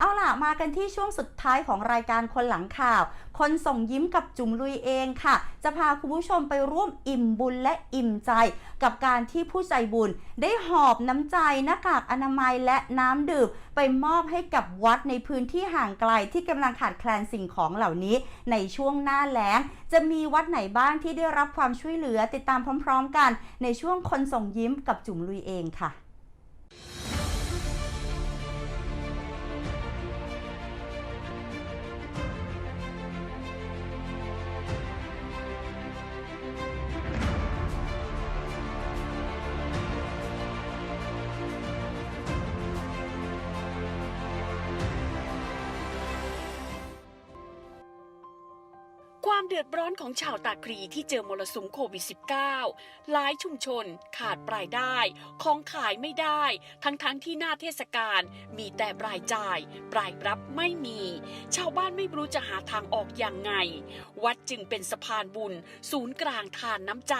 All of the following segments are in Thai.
เอาล่ะ มากันที่ช่วงสุดท้ายของรายการคนหลังข่าว คนส่งยิ้มกับจุ๋มลุยเองค่ะ จะพาคุณผู้ชมไปร่วมอิ่มบุญและอิ่มใจ กับการที่ผู้ใจบุญ ได้หอบน้ำใจหน้ากากอนามัยและน้ำดื่ม ไปมอบให้กับวัดในพื้นที่ห่างไกลที่กำลังขาดแคลนสิ่งของเหล่านี้ ในช่วงหน้าแล้ง จะมีวัดไหนบ้างที่ได้รับความช่วยเหลือติดตามพร้อม ๆ กัน ในช่วงคนส่งยิ้มกับจุ๋มลุยเองค่ะ ความเดือดร้อนของชาวตาครีที่เจอมรสุมโควิด -19 หลายชุมชนขาดปลายได้ ของขายไม่ได้ ทั้งๆทที่หน้าเทศกาลมีแต่ปลายจ่ายปลายรับไม่มี ชาวบ้านไม่รู้จะหาทางออกอย่างไง วัดจึงเป็นสะพานบุญ ศูนย์กลางทานน้ำใจ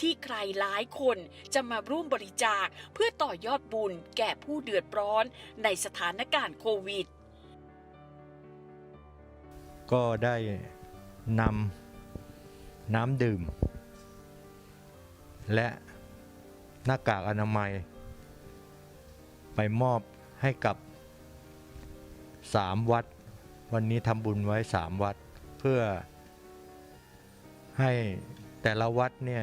ที่ใครหลายคนจะมาร่วมบริจาคเพื่อต่อยอดบุญแก่ผู้เดือดร้อนในสถานการณ์โควิด ก็ได้ นำน้ำดื่ม และหน้ากากอนามัย ไปมอบให้กับสามวัด วันนี้ทำบุญไว้สามวัด เพื่อให้แต่ละวัดเนี่ย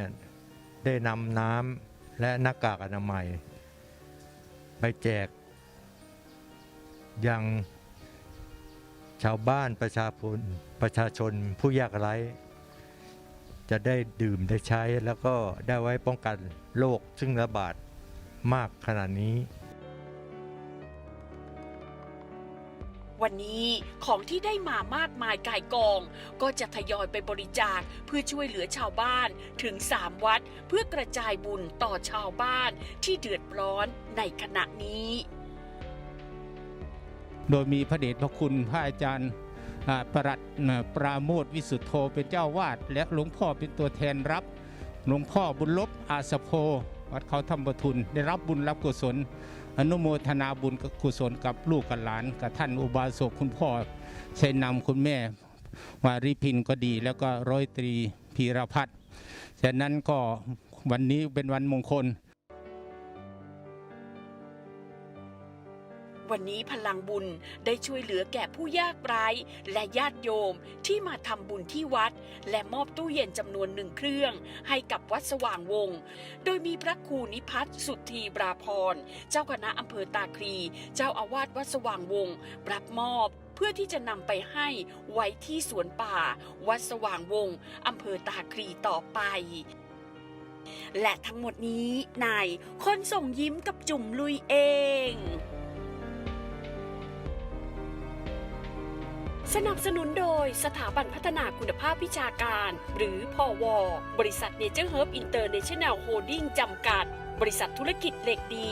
ได้นำน้ำและหน้ากากอนามัย ไปแจกยัง ชาวบ้านประชาชนประชาชนผู้ยากไร้จะได้ดื่มได้ใช้แล้วก็ได้ไว้ป้องกันโรคซึ่งระบาดมากขนาดนี้ วันนี้ของที่ได้มามากมายกายกอง ก็จะทยอยไปบริจาคเพื่อช่วยเหลือชาวบ้านถึง3วัด เพื่อกระจายบุญต่อชาวบ้านที่เดือดร้อนในขณะนี้ โดยมีพระเดชพระคุณพระอาจารย์ประหลัดปราโมทวิสุทธโธเป็นเจ้าวาด และหลวงพ่อเป็นตัวแทนรับ หลวงพ่อบุญลบอาสโพวัดเขาธรรมบทุนได้รับบุญรับกุศล อนุโมทนาบุญกับกุศลกับลูกกับหลานกับท่านอุบาสกคุณพ่อชัยนำคุณแม่วาริพินก็ดีแล้วก็ร้อยตรีพีรพัฒน์ฉะนั้นก็วันนี้เป็นวันมงคล วันนี้พลังบุญได้ช่วยเหลือแก่ผู้ยากไร้และญาติโยมที่มาทำบุญที่วัด และมอบตู้เย็นจำนวนหนึ่งเครื่อง ให้กับวัดสว่างวงศ์โดยมีพระครูนิพัฒน์สุทธีบราพรเจ้าคณะอำเภอตาคลี เจ้าอาวาสวัดสว่างวงศ์รับมอบเพื่อที่จะนำไปให้ไว้ที่สวนป่า วัดสว่างวงศ์อำเภอตาคลีต่อไป และทั้งหมดนี้นายคนส่งยิ้มกับจุ่มลุยเอง สนับสนุนโดยสถาบันพัฒนาคุณภาพวิชาการ หรือพอวบริษัทเนเจอร์เฮิร์บอินเตอร์เนชั่นแนลโฮลดิ้งจำกัด บริษัทธุรกิจเหล็กดี